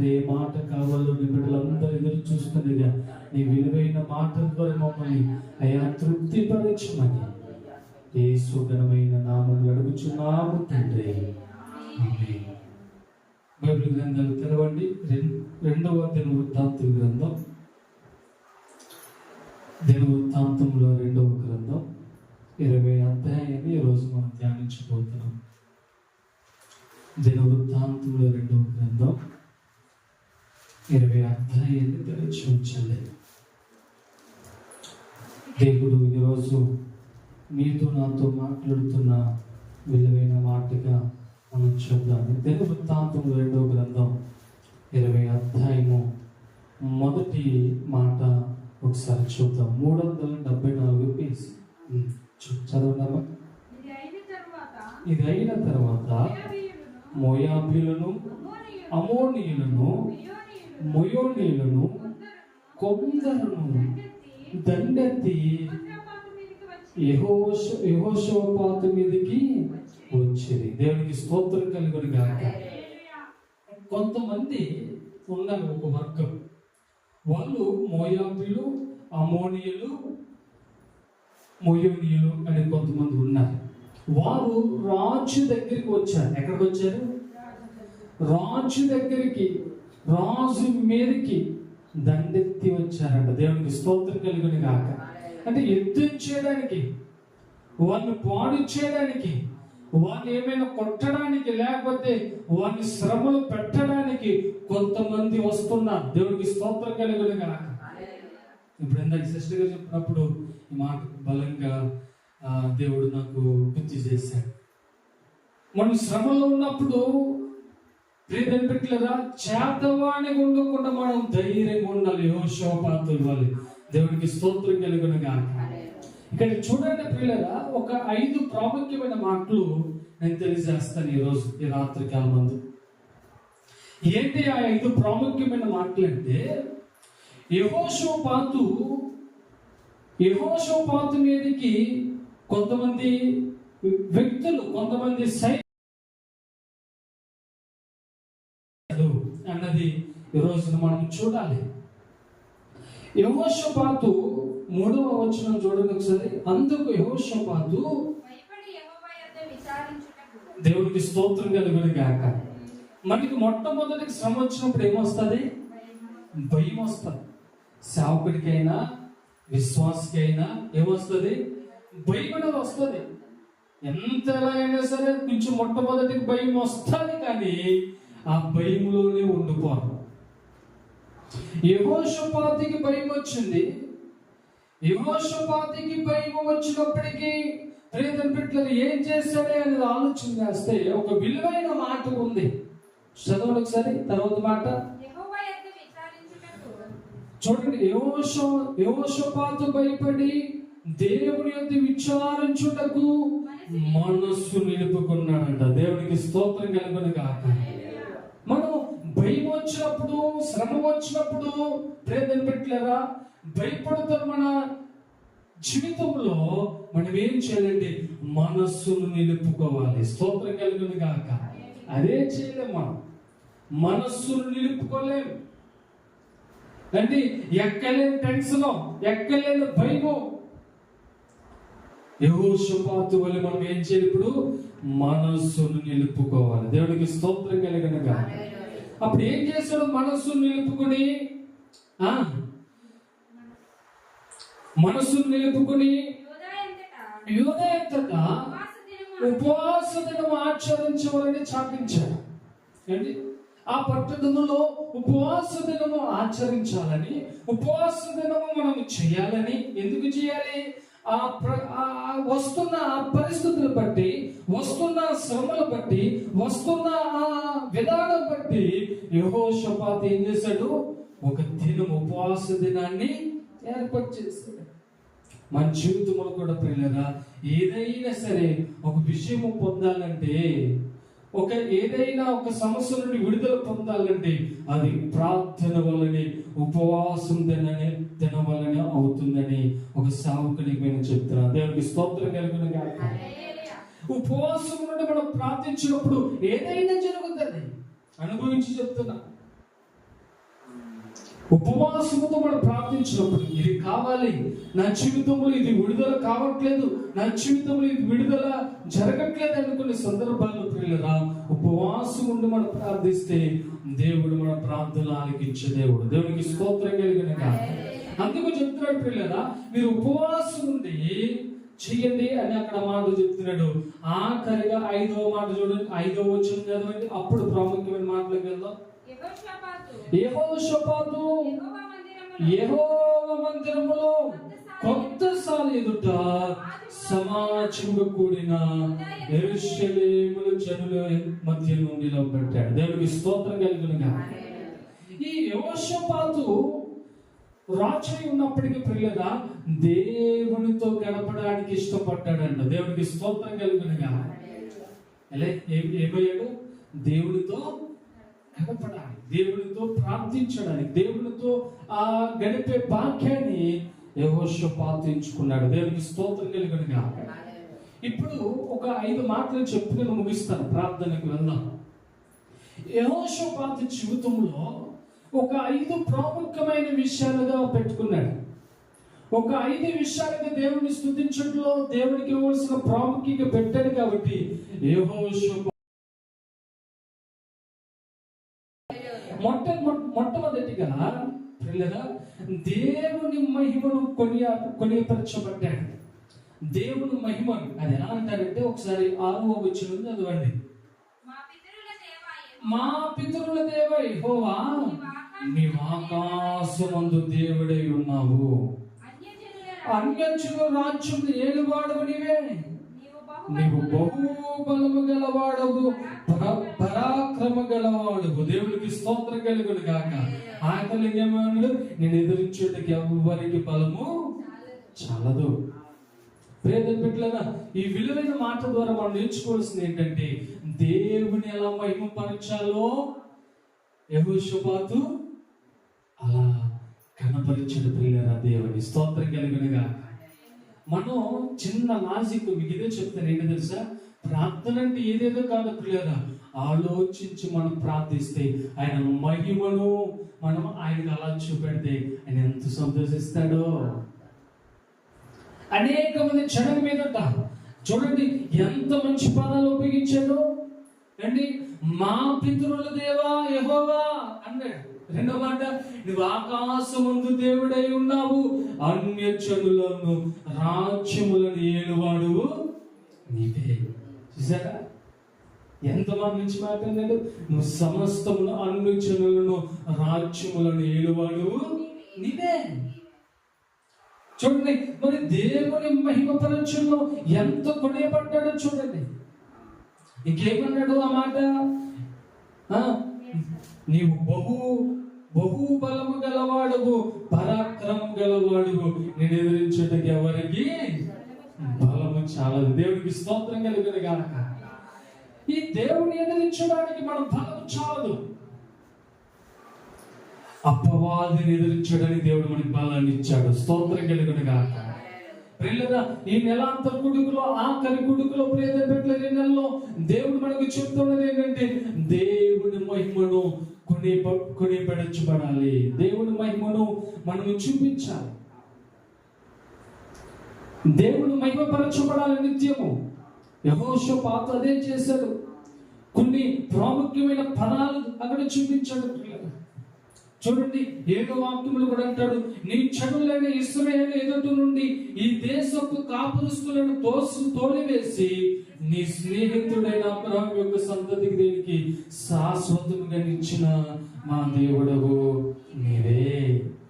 తండ్రి ఏ మాట కావాలో నీ బిడ్డలందరూ ఎదురు చూస్తుండగా నీ విలువైన మాట ద్వారా మమ్మల్ని అయా తృప్తిపరచమని. ఏ సుగణమైన నామం అడుగుచున్నాము తండ్రి. బైబిల్ గ్రంథాలు తెరవండి. రెండవ దినవృత్తాంతుల గ్రంథం. దినవృత్తాంతంలో రెండవ గ్రంథం. ఇరవై అధ్యాయాన్ని ఈరోజు మనం ధ్యానించబోతున్నాం. దినవృత్తాంతంలో రెండవ గ్రంథం. ఇరవై అధ్యాయాన్ని తెరచి ఉంచండి దేవుడు ఈరోజు మీతో నాతో మాట్లాడుతున్న విలువైన మాటగా మనం చూద్దాం. దినవృత్తాంతం రెండవ గ్రంథం ఇరవై అధ్యాయము మొదటి మాట ఒకసారి చూద్దాం. మూడు వందల డెబ్బై నాలుగు పేజ్. ఉమ్, చూ- చదవగలమా ఇది అయిన తరువాత మోయాబీలను అమోనీయులను మొయోనీలను కొందరును దండెత్తి దండెత్తి మీదికి మీదకి వచ్చింది దేవునికి స్తోత్రం కలుగును గాక. కొంతమంది ఉన్నారు ఒక వర్గం. వాళ్ళు మోయాబీలు అమోనియలు మొయోనియులు అని కొంతమంది ఉన్నారు. వారు రాజు దగ్గరికి వచ్చారు. ఎక్కడికి వచ్చారు రాజు దగ్గరికి రాజు మీదకి దండెత్తి వచ్చారంట. దేవునికి స్తోత్రం కలిగిన కాక అంటే యుద్ధం చేయడానికి వాళ్ళని పాడు చేయడానికి వాళ్ళు ఏమైనా కొట్టడానికి లేకపోతే వారిని శ్రమలు పెట్టడానికి కొంతమంది వస్తున్నారు. దేవునికి స్తోత్రం కలిగిన కాక ఇప్పుడు ఇందాక సిస్టర్ గారు చెప్పినప్పుడు ఈ మాట బలంగా దేవుడు నాకు గుర్తు చేశాడు. మనం శ్రమలో ఉన్నప్పుడు ప్రియదని పెట్టలేదా ఉండకుండా మనం ధైర్యంగా ఉండాలి. యోశోపాతుల వాళ్ళు దేవుడికి స్తోత్రం కలుగునుగా ఇక్కడ చూడండి ప్రియులరా ఒక ఐదు ప్రాముఖ్యమైన మాటలు నేను తెలియజేస్తాను ఈరోజు ఈ రాత్రి కాలమందు ఏంటి ఆ ఐదు ప్రాముఖ్యమైన మాటలు అంటే యహోషోపాతు యహోషోపాతు మీదకి కొంతమంది వ్యక్తులు కొంతమంది సై అన్నది ఈ మనం చూడాలి. యహోషపాతు మూడవ వచనం చూడండి ఒకసారి. అందుకు యహోషపాతు దేవుడికి స్తోత్రం కలుగును గాక. మనకి మొట్టమొదటికి శ్రమ వచ్చినప్పుడు ఏమొస్తుంది? భయం వస్తుంది సేవకుడికైనా విశ్వాసకైనా ఏమొస్తుంది? భయం అనేది వస్తుంది. ఎంత ఎలా అయినా సరే కొంచెం మొట్టమొదటికి భయం వస్తుంది కానీ ఆ భయంలోనే ఉండిపోరు యహోషపాతికి భయం వచ్చింది. యహోషపాతికి భయం వచ్చినప్పటికీ ప్రేతం పిట్లలు ఏం చేశాడే అనేది ఆలోచన చేస్తే ఒక విలువైన మాట ఉంది. చదవండి ఒకసారి తర్వాత మాట. చూడండి యహోషో యహోషపాతు భయపడి దేవుని యొక్క విచారించుటకు మనస్సు నిలుపుకున్నాడంట. దేవునికి స్తోత్రం కలుగును కాక భయం వచ్చినప్పుడు శ్రమ వచ్చినప్పుడు ప్రేదన పెట్టలేరా భయపడుతున్న మన జీవితంలో మనం ఏం చేయాలండి మనస్సును నిలుపుకోవాలి. స్తోత్రం కలుగును కాక అదే చేయలేం మనం. మనస్సును నిలుపుకోలేం. అంటే ఎక్కలేని టెన్షన్ ఎక్కలేని భయము. శుభాతు వల్ల మనం ఏం చేయాలి ఇప్పుడు? మనస్సును నిలుపుకోవాలి. దేవుడికి స్తోత్రం కలిగిన కానీ అప్పుడు ఏం చేశాడు? మనస్సు నిలుపుకొని ఆ? మనస్సును నిలుపుకొని యోధా ఉపవాస దినము దినం ఆచరించవాలని చాటించాడు. ఏంటి? ఆ పట్టణంలో ఉపవాస దినము ఆచరించాలని ఉపవాస దినము మనం చేయాలని ఎందుకు చేయాలి? ఆ ప్ర- ఆ వస్తున్న ఆ పరిస్థితులు బట్టి వస్తున్న శ్రమలు బట్టి వస్తున్న ఆ విధానం బట్టి యహోషపాతి ఏం చేశాడు? ఒక దినం ఉపవాస దినాన్ని ఏర్పాటు చేశాడు. మన జీవితంలో కూడా ప్రియులరా ఏదైనా సరే ఒక విషయము పొందాలంటే ఒక ఏదైనా ఒక సమస్య నుండి విడుదల పొందాలంటే అది ప్రార్థన వల్లనే ఉపవాసం తినని తిన వల్లనే అవుతుందని ఒక సావుకునికి నేను చెప్తున్నాను దేవునికి స్తోత్రం కలిగిన. ఉపవాసం నుండి మనం ప్రార్థించినప్పుడు ఏదైనా జరుగుతుంది. అనుభవించి చెప్తున్నా. ఉపవాసముతో మనం ప్రార్థించినప్పుడు ఇది కావాలి. నా జీవితంలో ఇది విడుదల కావట్లేదు. నా జీవితంలో ఇది విడుదల జరగట్లేదు అనుకునే సందర్భాల్లో పిల్లరా ఉపవాసం ఉండి మనం ప్రార్థిస్తే దేవుడు మన ప్రార్థన ఆలకించే దేవుడు. దేవునికి స్తోత్రం కలిగిన అందుకు చెప్తున్నాడు పిల్లరా మీరు ఉపవాసం ఉండి చెయ్యండి అని అక్కడ మాట చెప్తున్నాడు. ఆఖరిగా ఐదవ మాట చూడండి ఐదవ వచ్చిన చదవండి. అప్పుడు ప్రాముఖ్యమైన మాటలకు వెళ్దాం. యెహోషాపాతు యెహోవా మందిరములో సాలి ఎదుట సమాజముగా కూడిన ఎరుషలేముల జనుల మధ్యలో నిలబెట్టాడు దేవునికి స్తోత్రం కలిగినగా. ఈ యెహోషాపాతు రాజై ఉన్నప్పటికీ ప్రియులగా దేవునితో గడపడానికి ఇష్టపడ్డాడంట. దేవునికి స్తోత్రం కలిగినగా. ఏమయ్యాడు? దేవునితో గడపడానికి దేవునితో ప్రార్థించడానికి దేవునితో ఆ గడిపే భాగ్యాన్ని యహోష పాతించుకున్నాడు దేవునికి స్తోత్రం కలిగినగా ఇప్పుడు ఒక ఐదు మాటలు చెప్పుకొని నేను ముగిస్తాను. ప్రార్థనకు వెళ్దాం. యహోషపాతు జీవితంలో ఒక ఐదు ప్రాముఖ్యమైన విషయాలుగా పెట్టుకున్నాడు. ఒక ఐదు విషయాలుగా దేవుని స్థుతించడంలో దేవునికి ఇవ్వాల్సిన ప్రాముఖ్యత పెట్టాడు కాబట్టి యెహోషాపాతు మొట్ట మొట్టమొదటిగా పిల్లగా దేవుని మహిమను కొనియా కొనియపరచబడ్డాడు. దేవుని మహిమను అది ఎలా అంటారంటే ఒకసారి ఆరో వచ్చిన చదవండి. మా పితరుల దేవ యెహోవా. నీవు ఆకాశమందు దేవుడై ఉన్నావు. అన్యజనుల రాజ్యం ఏలువాడవు నీవే. నీవు బహు బలము గలవాడవు. పరాక్రమ గలవాడు. దేవుడికి స్తోత్రం కలుగుడు కాక ఆయన లింగమానుడు నేను ఎదిరించేటికి ఎవ్వరికి బలము చాలదు. ప్రేద బిడ్డలరా ఈ విలువైన మాట ద్వారా మనం నేర్చుకోవాల్సింది ఏంటంటే దేవుని ఎలా మహిమపరచాలో యహోషపాతు అలా కనపరిచిన ప్రియులరా దేవుని. స్తోత్రం కలిగినగా మనం చిన్న లాజిక్ మీకు ఇదే చెప్తాను. ఏంటి తెలుసా? ప్రార్థన అంటే ఏదేదో కాదు ప్రియులరా. ఆలోచించి మనం ప్రార్థిస్తే ఆయన మహిమను మనం ఆయనకు అలా చూపెడితే ఆయన ఎంత సంతోషిస్తాడో. అనేక మంది జనం మీద చూడండి ఎంత మంచి పదాలు ఉపయోగించాడు అండి మా పితృల దేవా యహోవా అన్నాడు రెండో మాట నువ్వు ఆకాశముందు దేవుడై ఉన్నావు అన్య రాజ్యములను ఏలువాడు నీవే. చూసారా? ఎంత నుంచి మాట నువ్వు సమస్తమును అన్ని రాజ్యములను ఏడువాడు నీవే. చూడండి మరి దేవుని మహిమపరచుల్లో ఎంత కొనేపడ్డాడో చూడండి. ఇంకేమన్నాడు ఆ మాట? ఆ, నీవు బహు బహు బలము గలవాడువు పరాక్రమం గలవాడువు. నేను ఎదిరించుటకి ఎవరికి? బలము చాలా దేవుడికి స్తోత్రం కలిగిన గాక. ఈ దేవుని ఎదిరించడానికి మనం బలం చాలదు. అపవాదిని ఎదిరించడానికి దేవుడు మనకి బలాన్ని ఇచ్చాడు. స్తోత్రం కలిగిన గాక. ప్రియులరా ఈ నెలాంతర కుడుకులో ఆఖరి కుడుకులో ప్రేద పెట్టల నెలలో దేవుడు మనకు చెప్తున్నది ఏంటంటే దేవుడి మహిమను కొని కొనిపెడచబడాలి. దేవుడి మహిమను మనము చూపించాలి. దేవుడు మహిమపరచబడాలి నిత్యము. యహోషో పాత అదే చేశాడు. కొన్ని ప్రాముఖ్యమైన పదాలు అక్కడ చూపించాడు. చూడండి ఏదో వాక్యములు కూడా అంటాడు నీ చెడులైన ఇస్రాయేల్ ఎదుటి నుండి ఈ దేశపు కాపురుస్తులను తోసు తోలివేసి నీ స్నేహితుడైన అబ్రహం యొక్క సంతతికి దేనికి శాశ్వతంగా ఇచ్చిన మా దేవుడవు నీవే.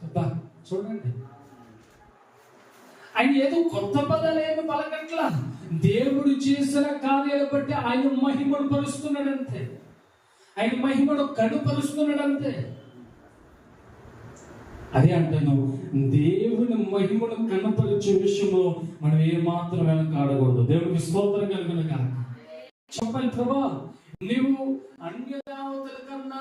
అబ్బా, చూడండి. ఆయన ఏదో కొత్త పదాలు ఏమి పలకట్లా? దేవుడు చేసిన కార్యాలు బట్టి ఆయన మహిమను పరుస్తున్నాడంతే. ఆయన మహిమను కనుపరుస్తున్నాడంతే. అదే అంటాను దేవుని మహిమను కనపరిచే విషయంలో మనం ఏ మాత్రం వెనకాడకూడదు. దేవుడికి స్తోత్రం కలిగిన కాక చెప్పాలి ప్రభా నువ్వు అన్య దేవతల కన్నా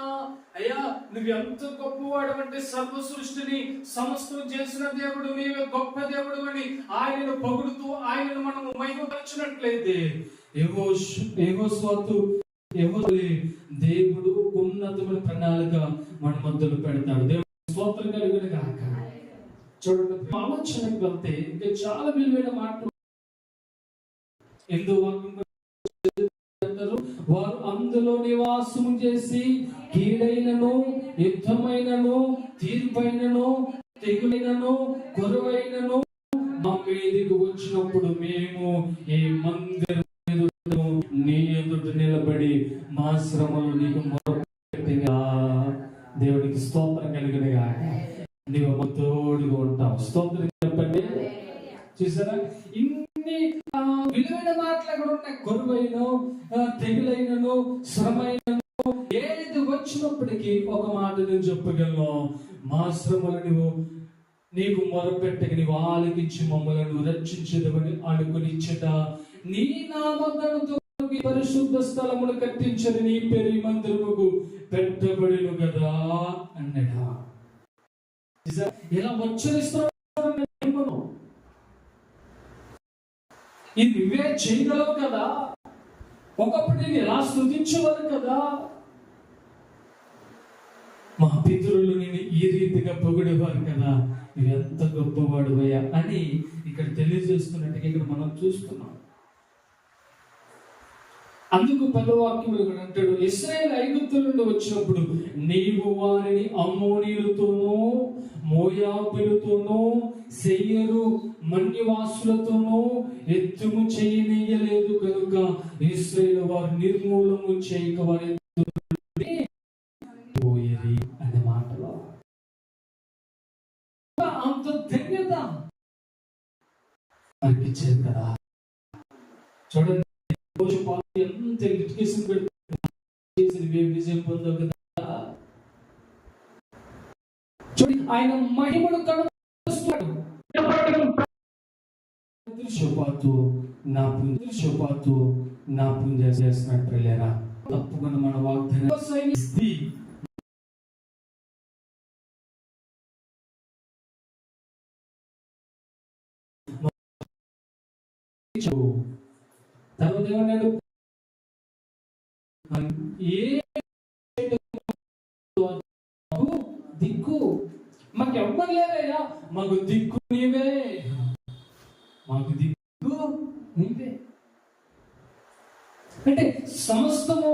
అయ్యా నువ్వు ఎంత గొప్పవాడు అంటే సర్వ సృష్టిని సమస్తం చేసిన దేవుడు నీవే గొప్ప దేవుడు అని ఆయనను పొగుడుతూ ఆయనను మనం మహిమపరచినట్లయితే ఏవో ఏవో స్వాతు ఏవో దేవుడు ఉన్నతమైన ప్రణాళిక మన మధ్యలో పెడతాడు. దేవుడు స్తోత్రం కలిగిన కాక చూడండి ఆలోచనకు వెళ్తే ఇంకా చాలా విలువైన మాటలు. ఎందు అంటారు వారు అందులో నివాసము చేసి కీడైనను యుద్ధమైనను తీర్పైనను తెగులైనను కొరువైనను మా మీదకి వచ్చినప్పుడు మేము ఈ మందిరం నీ ఎదుట నిలబడి మా శ్రమలు నీకు మొరపెట్టగా దేవునికి స్తోత్రం కలిగినగా. నీవు మా తోడుగా ఉంటావు. స్తోత్రం చెప్పండి. చూసారా? ఇన్ని విలువైన మాటలు అక్కడ ఉన్నాయి. కొరువైన తెగులైనను శ్రమైనను ఏది వచ్చినప్పటికీ ఒక మాట నేను చెప్పగలను. మా శ్రమలు నువ్వు నీకు మొరపెట్టక నీవు ఆలకించి మమ్మలను రక్షించదమని అనుకునిచ్చట. నీ నామగణతో పరిశుద్ధ స్థలమును కట్టించని నీ పెరి మందిరముకు పెట్టబడిను కదా అన్నడా. ఇలా ఉచ్చరిస్తున్నాడు ఇది నువ్వే చేయగలవు కదా? ఒకప్పుడు నేను ఎలా స్థుతించేవారు కదా? మా పితరులు నేను ఈ రీతిగా పొగిడేవారు కదా? నువ్వెంత ఎంత గొప్పవాడువయ్యా అని ఇక్కడ తెలియజేస్తున్నట్టుగా ఇక్కడ మనం చూస్తున్నాం. అందుకు పదవాక్యం ఇక్కడ అంటాడు ఇస్రాయేల్ ఐగుప్తు నుండి వచ్చినప్పుడు నీవు వారిని అమ్మోనీయులతోనూ మోయాబులతోనూ సెయ్యరు మన్యవాసులతోనూ ఎత్తుము చేయనీయలేదు కనుక ఇస్రాయేల్ వారు నిర్మూలము చేయక వారి పోయేది. అనే మాటలో. అంత ధన్యత అనిపించేది కదా. చూడండి. రోజు పాలు ఎంత లిటికేషన్ పెట్టి విజయం పొందావు కదా. చూడండి ఆయన మహిమను కనుస్తున్నాడు దృశ్యపాతు నా పుణ్య దృశ్యపాతు నా పుంజ చేసినట్టు లేరా తప్పకుండా మన వాగ్దానం ఇస్తి. తర్వాత ఏమన్నాడు ఏ దిక్కు మాకు ఎవ్వరు లేరయ్యా. మాకు దిక్కు నీవే. మాకు దిక్కు నీవే. అంటే సమస్తము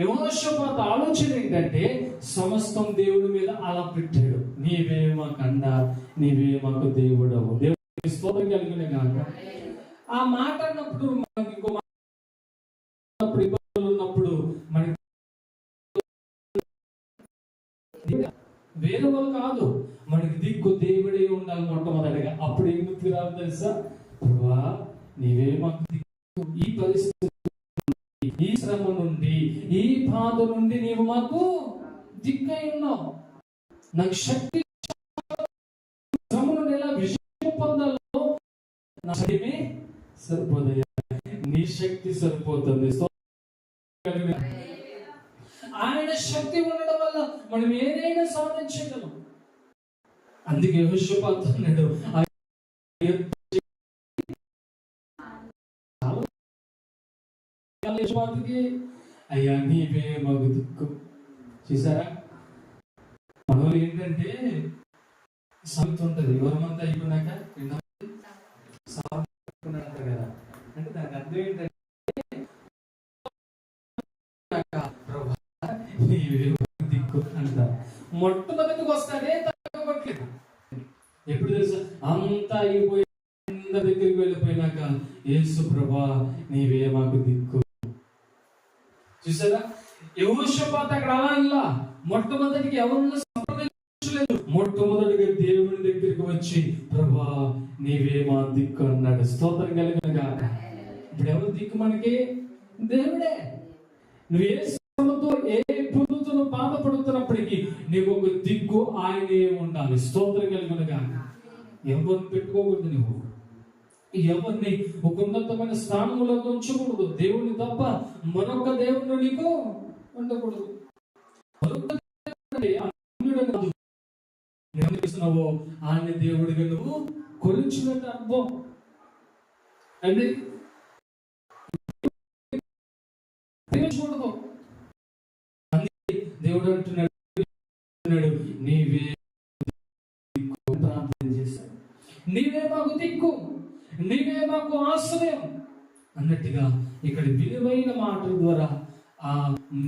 యమోషపాత ఆలోచన ఏంటంటే సమస్తం దేవుడి మీద అలా పెట్టాడు నీవే మాకు అండ నీవే మాకు దేవుడవు. దేవుడి స్తోత్రం కలిగిన కాక ఆ మాట అన్నప్పుడు మనకి ఇంకో వాళ్ళు కాదు. మనకి దిక్కు దేవుడే ఉండాలి మొట్టమొదటిగా. అప్పుడు ఏం గుర్తు రాదు తెలుసా? ప్రభా నీవే మాకు దిక్కు. ఈ పరిస్థితి ఈ శ్రమ నుండి ఈ బాధ నుండి నీవు మాకు దిక్కై ఉన్నావు. నాకు శక్తి ఎలా విజయం పొందాలో నా శక్తిమే సరిపోదయ్యా. నీ శక్తి సరిపోతుంది. ఆయన శక్తి ఉండడం ద్వారా మనం ఏదైనా సాధించగలం. అందుకే యెహోషాపాతు అన్నాడు "ఆ యెహోషాపాతుకి, అయ్యా నీవే మాకు దిక్కు. చూసారా? మనలో ఏంటంటే సంగతి ఉంటుంది. ఎవరమంతా అయిపోయినాక రెండవది కదా. అంటే దానికి అర్థం ఏంటంటే ప్రభా, నీవే మొట్టమొదటికి వస్తాడే తగ్గబట్లేదు. ఎప్పుడు తెలుసా? అంతా అయిపోయి దగ్గరికి వెళ్ళిపోయినాక యేసు ప్రభా నీవే మాకు దిక్కు. చూసారా? యోషపాత అక్కడ అలా ఇలా మొట్టమొదటికి ఎవరు సంప్రదించలేదు. మొట్టమొదటిగా దేవుని దగ్గరికి వచ్చి ప్రభా నీవే మా దిక్కు అన్నాడు. స్తోత్రం కలిగిన ఇప్పుడు ఎవరు దిక్కు మనకి? దేవుడే. నువ్వు ఏ శ్రమతో ఏ పొందుతో బాధపడుతున్నప్పటికీ నీకు ఒక దిక్కు ఆయనే ఉండాలి. స్తోత్రం కలిగిన కానీ ఎవరిని పెట్టుకోకూడదు నువ్వు ఎవరిని ఒక ఉన్నతమైన స్థానంలో ఉంచకూడదు. దేవుని తప్ప మరొక దేవుడు నీకు ఉండకూడదు. మరొక ఆయన దేవుడిగా నువ్వు కొలిచినట్టు అర్థం అండి? చూడదు దేవుడు అంటున్నాడు నీవే ప్రార్థన చేశాడు. నీవే మాకు దిక్కు నీవే మాకు ఆశ్రయం అన్నట్టుగా ఇక్కడ విలువైన మాటల ద్వారా ఆ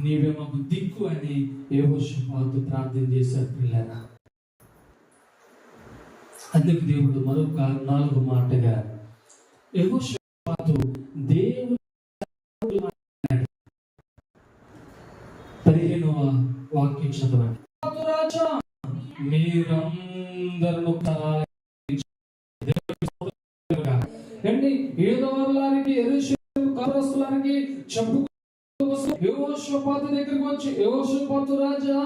నీవే మాకు దిక్కు అని ఏవోషపాతు ప్రార్థన చేశారు పిల్లరా. అందుకు దేవుడు మరొక నాలుగు మాటగా ఏవోషపాతు దేవుడు వాక్యం చదవండి రాజా మీరందరూ ఏంటి ఏదో వారికి కారస్తులానికి చెప్పు యోషపాత దగ్గరికి వచ్చి యోషపాతు రాజా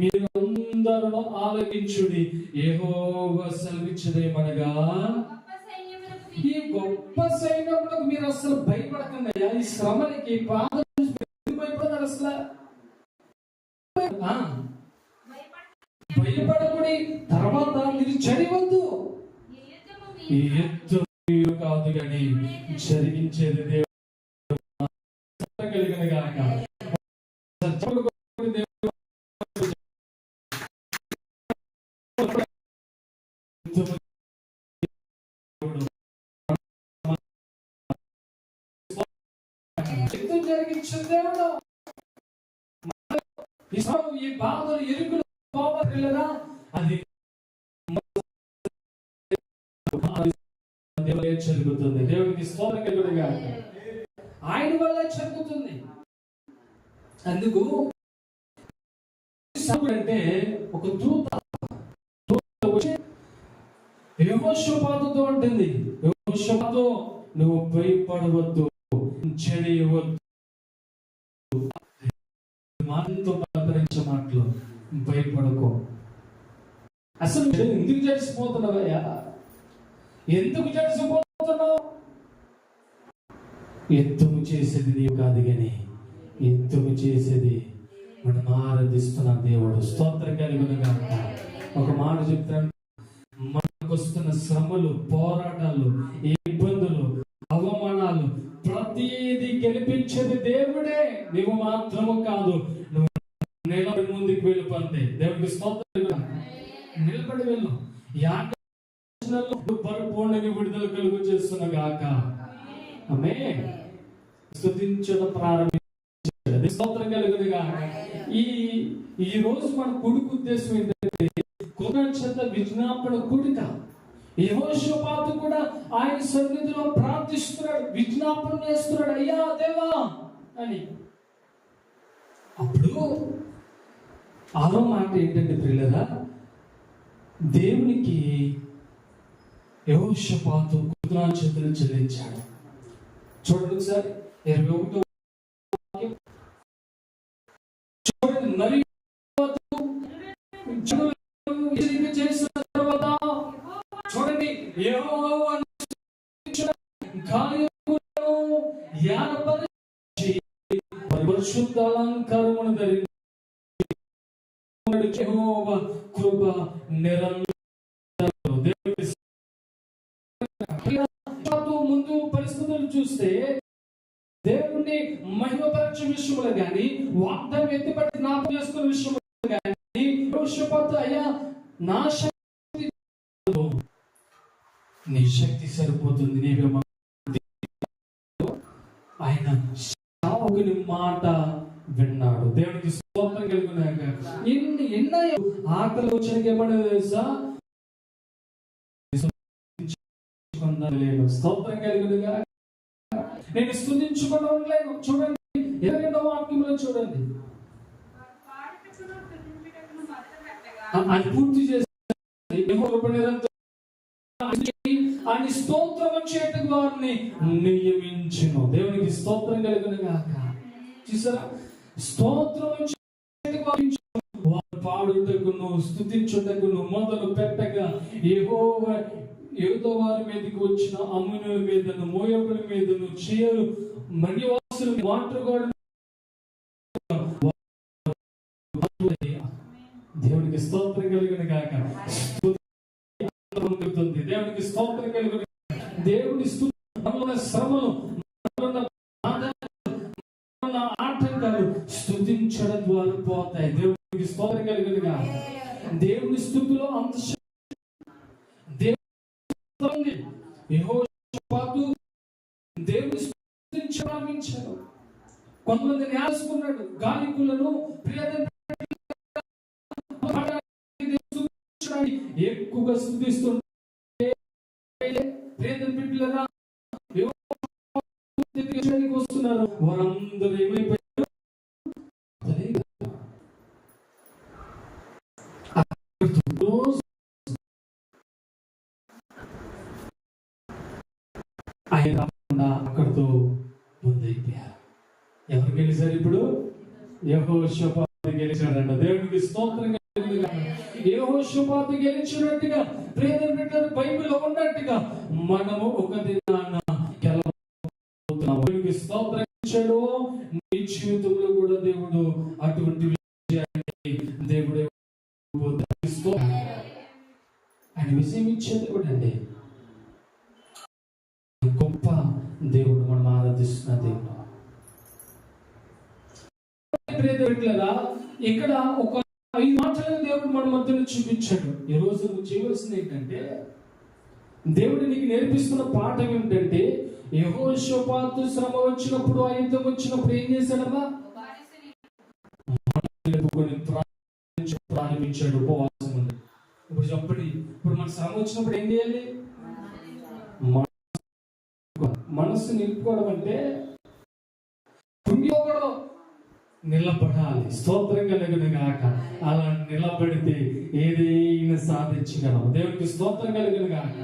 మీరందరూ ఆలకించుడి. ఏహోవ సెలవిచ్చదేమనగా ఈ గొప్ప సైన్యములకు మీరు అసలు భయపడకండి. ఈ శ్రమలకి పాద భయపడతారు అసలు. భయపడకుడి తర్వాత మీరు చడివద్దు ఈ యుద్ధము యుద్ధం కాదు కానీ జరిగించేది దేవుడు కలిగిన గాక. యుద్ధం జరిగించిన దేవుడు. ఈ ఈ బాధలు ఎరుకులు పోవట్లేదా అది దేవుడే జరుగుతుంది. దేవునికి స్తోత్రం కలుగునుగా ఆయన వల్ల జరుగుతుంది. అందుకు అంటే ఒక దూత. దూత వచ్చి యెహోషాపాతుతో అంటుంది. యెహోషాపాతు నువ్వు భయపడవద్దు. చెడియవద్దు. మాటలతో పలకరించే మాటలు భయపడుకో. అసలు ఎందుకు జడిసిపోతున్నావయ్యా ఎందుకు జడిసిపోతున్నావు? యుద్ధము చేసేది నీవు కాదు కానీ యుద్ధము చేసేది మనం ఆరాధిస్తున్న దేవుడు. స్తోత్రం కలిగినగా ఒక మాట చెప్తాను. మనకు వస్తున్న శ్రమలు పోరాటాలు ఇబ్బందులు అవమానాలు ప్రతిదీ గెలిపించేది దేవుడే. నువ్వు మాత్రము కాదు. నువ్వు నిలబడి ముందుకు వెళ్ళిపోతే దేవుడికి స్తోత్రం నిలబడి వెళ్ళు. యాగంలో విడుదల కలుగు చేస్తున్న గాక. ఆమె స్థుతించడం ప్రారంభించాడు. స్తోత్రం కలుగును ఈ ఈ రోజు మన కొడుకు ఉద్దేశం ఏంటంటే కులచంద విజ్ఞాపన కూడిక. యహోషపాతు కూడా ఆయన సన్నిధిలో ప్రార్థిస్తున్నాడు. విజ్ఞాపన చేస్తున్నాడు. అయ్యా దేవా అని. అప్పుడు ఆరో మాట ఏంటంటే పిల్లరా దేవునికి యహోషపాతు కృతజ్ఞతలు చెల్లించాడు. చూడండి సార్ ఇరవై ఒకటో చూడండి మరియు చేసిన తర్వాత చూడండి పరిశుద్ధ అలంకారమును ధరించి కృప నిరంతరం ముందు పరిస్థితులు చూస్తే దేవుణ్ణి మహిమపరచే విషయంలో కానీ వాగ్దానం ఎత్తిపట్టి జ్ఞాపకం చేసుకునే విషయంలో కానీ భవిష్యత్తు అయ్యా నా శక్తి నీ శక్తి సరిపోతుంది నీవే ఆయన శావుకుని మాట విన్నాడు. దేవుడికి స్తోత్రం కలిగినాక ఎన్ని ఎన్నయ్య ఆకలి వచ్చాక ఏమన్నా తెలుసా? లేను స్తోత్రం కలిగినగా నేను స్థుతించుకోవడం లేదు చూడండి. ఇరవై రెండవ వాక్యంలో చూడండి. అది పూర్తి చేసి యెహోవా స్తోత్రం చేయటం వారిని నియమించను. దేవునికి స్తోత్రం కలిగిన గాక. చూసారా? స్తోత్రం వారు పాడుటకును స్థుతించుటకును మొదలు పెట్టగా యెహోవా ఏదో వారి మీదకి వచ్చిన అమ్మునుల మీదను మోయబుల మీదను చేయరు మణివాసులు మాటగాడు దేవునికి స్తోత్రం కలిగిన కాక స్తుతి దేవునికి స్తోత్రం కలిగిన దేవుని స్థుతి శ్రమలు మనలో ఉన్న స్థుతించడం ద్వారా పోతాయి. దేవునికి స్తోత్రం కలిగిన దేవుని స్థుతిలో అంత దేవుని దేవుని స్థుతించారు కొంతమంది కొంతమందిని గాలికులను ఎక్కువగా స్థుతిస్తుంటే ప్రియదని బిడ్డలరా వస్తున్నారు? వారందరూ ఏమైపోయారు తెలియదు. రోజు ఆయన రాకుండా అక్కడితో ముందైపోయారు ఎవరు గెలిచారు ఇప్పుడు యహోషపాతు గెలిచాడంట దేవుడికి స్తోత్రం యహోషపాతు గెలిచినట్టుగా ప్రేమ బిడ్డలు బైబిల్ ఉన్నట్టుగా మనము ఒక దినాన గెలవబోతున్నాము దేవునికి స్తోత్రం ఇచ్చాడు నీ జీవితంలో కూడా దేవుడు అటువంటి విజయాన్ని దేవుడు ఆయన విజయం ఇచ్చే దేవుడు అండి గొప్ప దేవుడు మనం ఆరాధిస్తున్న దేవుడు. ఇక్కడ ఒక ఐదు మాటలను దేవుడు మన మధ్యలో చూపించాడు. ఈ రోజు నువ్వు చేయవలసింది ఏంటంటే దేవుడు నీకు నేర్పిస్తున్న పాఠం ఏమిటంటే యహోషపాతు శ్రమ వచ్చినప్పుడు ఆయుధం వచ్చినప్పుడు ఏం చేశాడమ్మా? ప్రారంభించాడు ఇప్పుడు చెప్పండి ఇప్పుడు మన శ్రమ వచ్చినప్పుడు ఏం చేయాలి? మనసు నిలుపుకోవడం అంటే కుంగిపోకూడదు. నిలబడాలి. స్తోత్రం కలిగిన గాక అలా నిలబడితే ఏదైనా సాధించగలం దేవునికి స్తోత్రం కలిగిన గాక.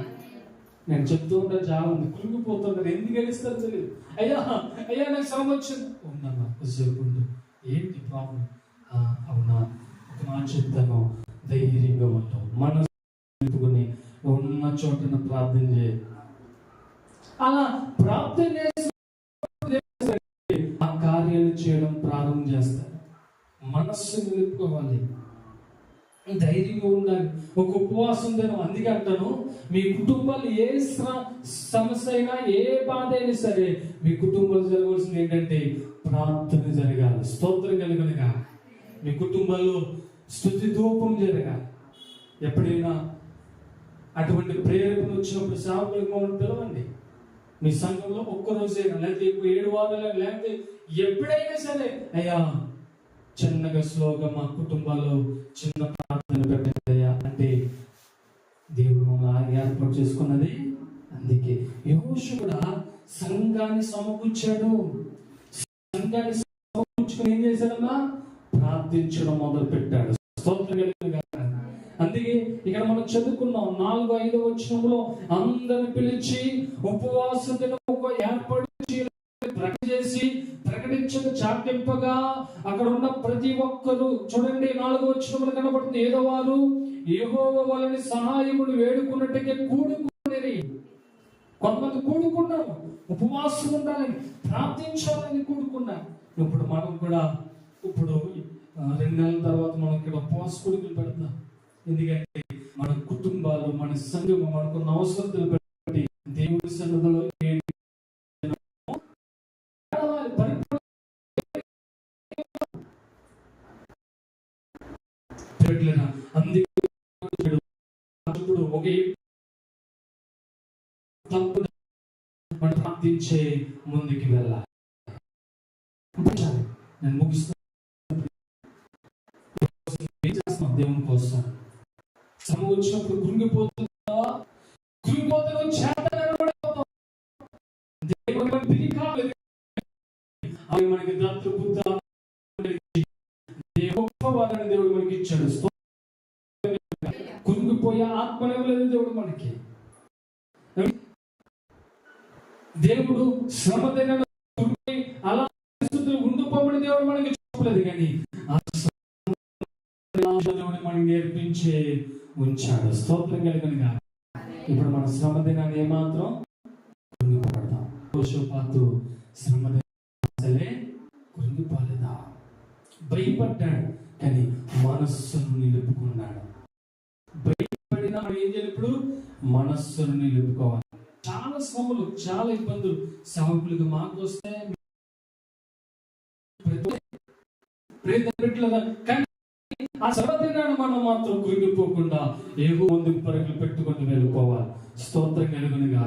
నేను చెప్తూ ఉంటే చాలా ఉంది. కృంగిపోతున్నారు ఎందుకు గెలుస్తారు తెలియదు. అయ్యా అయ్యా నాకు శ్రమ వచ్చింది. ఉందమ్మా కొద్దిసేపు ఏంటి ప్రాబ్లం అవునా? ఒక మాట చెప్తాను. ధైర్యంగా ఉంటాం మనసు ఉన్న చోటన ప్రార్థన చేయాలి అలా ప్రార్థన ఆ కార్యాలు చేయడం ప్రారంభం చేస్తారు మనస్సు నిలుపుకోవాలి ధైర్యంగా ఉండాలి. ఒక ఉపవాసం దినం అందుకే అంటాను మీ కుటుంబాలు ఏ సమస్య అయినా ఏ బాధ అయినా సరే మీ కుటుంబాలు జరగవలసింది ఏంటంటే ప్రార్థన జరగాలి. స్తోత్రం కలిగినగా మీ కుటుంబాల్లో స్థుతి ధూపం జరగాలి ఎప్పుడైనా అటువంటి ప్రేరేపణ వచ్చినప్పుడు సేవకులకు మమ్మల్ని పిలవండి. మీ సంఘంలో ఒక్కరోజైనా లేకపోతే ఇప్పుడు ఏడు వారాలు లేకపోతే ఎప్పుడైనా సరే అయ్యా చిన్నగా స్లోగా మా కుటుంబాల్లో చిన్న ప్రార్థన పెట్టండి అయ్యా అంటే దేవుడు మమ్మల్ని ఏర్పాటు చేసుకున్నది అందుకే. యోషు కూడా సంఘాన్ని సమకూర్చాడు. సంఘాన్ని సమకూర్చుకుని ఏం చేశాడమ్మా? ప్రార్థించడం మొదలు పెట్టాడు అందుకే ఇక్కడ మనం చదువుకున్నాం నాలుగు ఐదు వచనంలో అందరిని పిలిచి ఉపవాస దినం ఏర్పాటు ప్రకటన చేసి ప్రకటించిన చాటింపగా అక్కడ ఉన్న ప్రతి ఒక్కరు చూడండి నాలుగు వచ్చినప్పుడు కనబడుతుంది. ఏదో వారు ఏహోవ వాళ్ళని సహాయముడు వేడుకున్నట్టుగా కూడుకునేది. కొంతమంది కూడుకున్నారు. ఉపవాసం ఉండాలని ప్రార్థించాలని కూడుకున్నారు. ఇప్పుడు మనం కూడా ఇప్పుడు రెండు నెలల తర్వాత మనం ఇక్కడ ఉపవాస కొడుకులు పెడతాం ఎందుకంటే మన కుటుంబాలు మన సంఘం మనకున్న అవసరతలు బట్టి దేవుడి సన్నిధిలో ఏంటి నడవాలి, తప్పు ప్రార్థించే ముందుకు వెళ్ళాలి. నేను ముగిస్తాను దేవుని కోసం శ్రమ వచ్చినప్పుడు కృంగిపోతుందా కృంగిపోతున్న చేత నిలబడిపోతాం. దేవుడు మనకి తిరిగి కాలేదు ఆయన మనకి దత్త బుద్ధ గొప్ప దేవుడు మనకి ఇచ్చాడు స్తోత్రం. కృంగిపోయే ఆత్మనివ్వలేదు దేవుడు మనకి దేవుడు శ్రమ దగ్గర అలా పరిస్థితులు ఉండిపోమని దేవుడు మనకి చెప్పలేదు కానీ ఆ దేవుడు మనకి నేర్పించి ఉంచాడు. స్తోత్రం కలిగిన ఇప్పుడు మన శ్రమ దినాన్ని ఏమాత్రం కృంగిపడదాం దోషపాతు శ్రమ దినాన్ని కృంగిపోలేదా భయపడ్డాడు కానీ మనస్సును నిలుపుకున్నాడు. భయపడిన ఏం చేయాలి ఇప్పుడు? మనస్సును నిలుపుకోవాలి. చాలా శ్రమలు చాలా ఇబ్బందులు సేవకులుగా మాకు వస్తే ప్రేత బిడ్డలుగా కానీ ఆ సర్వదినాన్ని మనం మాత్రం కుంగిపోకుండా ఏవో ముందుకు పరుగులు పెట్టుకుని వెళ్ళిపోవాలి. స్తోత్రం కలుగునుగా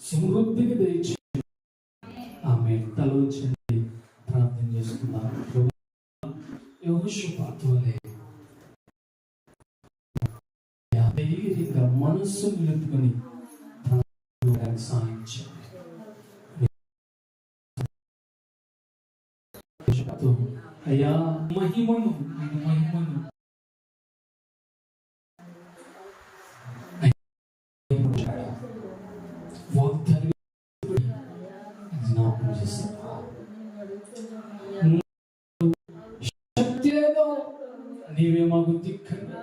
సమృద్ధికి దయచి ఆమె తలోచండి ప్రార్థన చేసుకున్నాను యోషుపాతులే ధైర్యంగా మనస్సు నిలుపుకొని మహిమను నేను మహిమను శక్తి లేదో నీవే మాకు దిక్కండి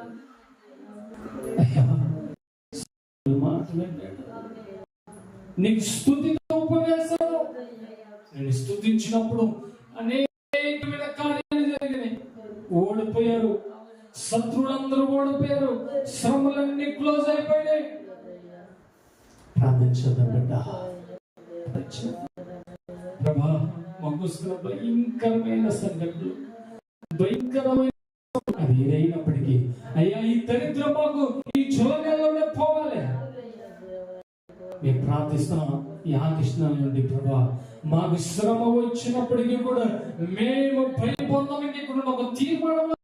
అయ్యా నీకు స్థుతితో ఉపవేశాలు నేను స్థుతించినప్పుడు అనేకమైన శత్రువులందరూ ఓడిపోయారు. శ్రమలన్నీ క్లోజ్ అయిపోయాయి ప్రార్థించదాం బిడ్డ. ప్రభా మాకు భయంకరమైన సంఘటనలు భయంకరమైన అది ఏదైనప్పటికీ అయ్యా ఈ దరిద్రం మాకు ఈ చులగల్లోనే పోవాలి. మేము ప్రార్థిస్తున్నాం ఈ ఆకృష్ణ నుండి ప్రభా. మాకు శ్రమ వచ్చినప్పటికీ కూడా మేము భయపొందాం కూడా ఒక తీర్మానం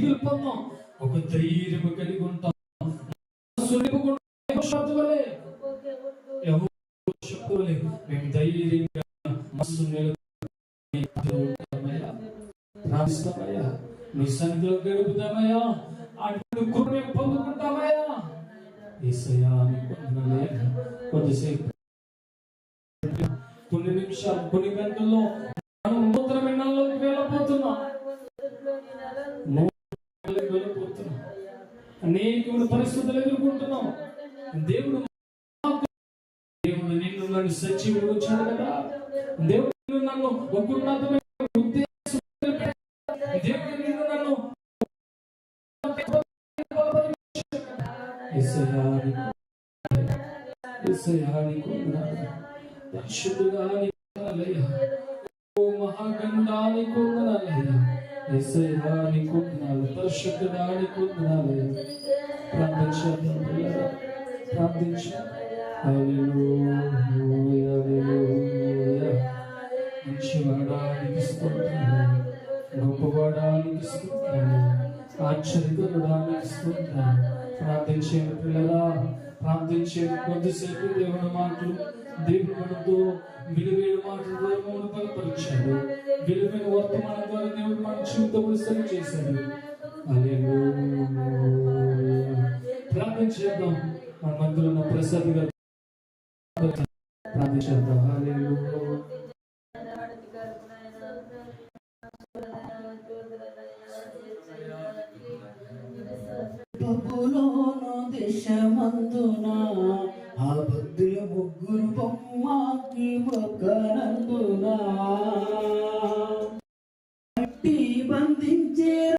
దిగులు పొందాం ఒక ధైర్యం కలిగి ఉంటాం. మనసు మేము ధైర్యంగా మనసు ప్రార్థిస్తామయ్యా నీ సన్నిధిలో గడుపుతామయ్యా అటు కృపను పొందుకుంటామయ్యా యేసయ్యా నీకు కొద్దిసేపు కొన్ని నిమిషాలు కొన్ని గంటల్లో అనేకమైన పరిస్థితులు ఎదుర్కొంటున్నాం. దేవుడు దేవుడు నిన్ను నన్ను సజీవుడు వచ్చాడు కదా. దేవుడు నన్ను ఒక ఉన్నతమైన ఉద్దేశం దేవుడు నిన్ను నన్ను యేసయ్యా నీకు వందనాలయ్యా. ఓ మహాగండానికి వందనాలయ్యా. నీకు వందనాలు. పరిశుద్ధుడా నీకు వందనాలయ్యా. ప్రార్థించండి పిల్లరా. మంచివాడానికి స్తోత్రాలు. గొప్పవాడానికి స్తోత్రాలు. ఆశ్చర్యకరుడానికి స్తోత్రాలు. ప్రార్థించే పిల్లలా ప్రార్థించే కొద్దిసేపు దేవుని మాటలు దేవుని మనతో విలువైన మాటల ద్వారా మమ్మల్ని బలపరిచాడు విలువైన వర్తమానం ద్వారా దేవుడు మన జీవితంలో సరి చేశాడు హల్లెలూయా. ప్రార్థన చేద్దాం మన మధ్యలో ఉన్న ప్రసాద్ గారు ప్రార్థన చేద్దాం హల్లెలూయా. దేశమందున? ఆ భక్తుల ముగ్గురు బొమ్మకి ఒక్కనందున పట్టి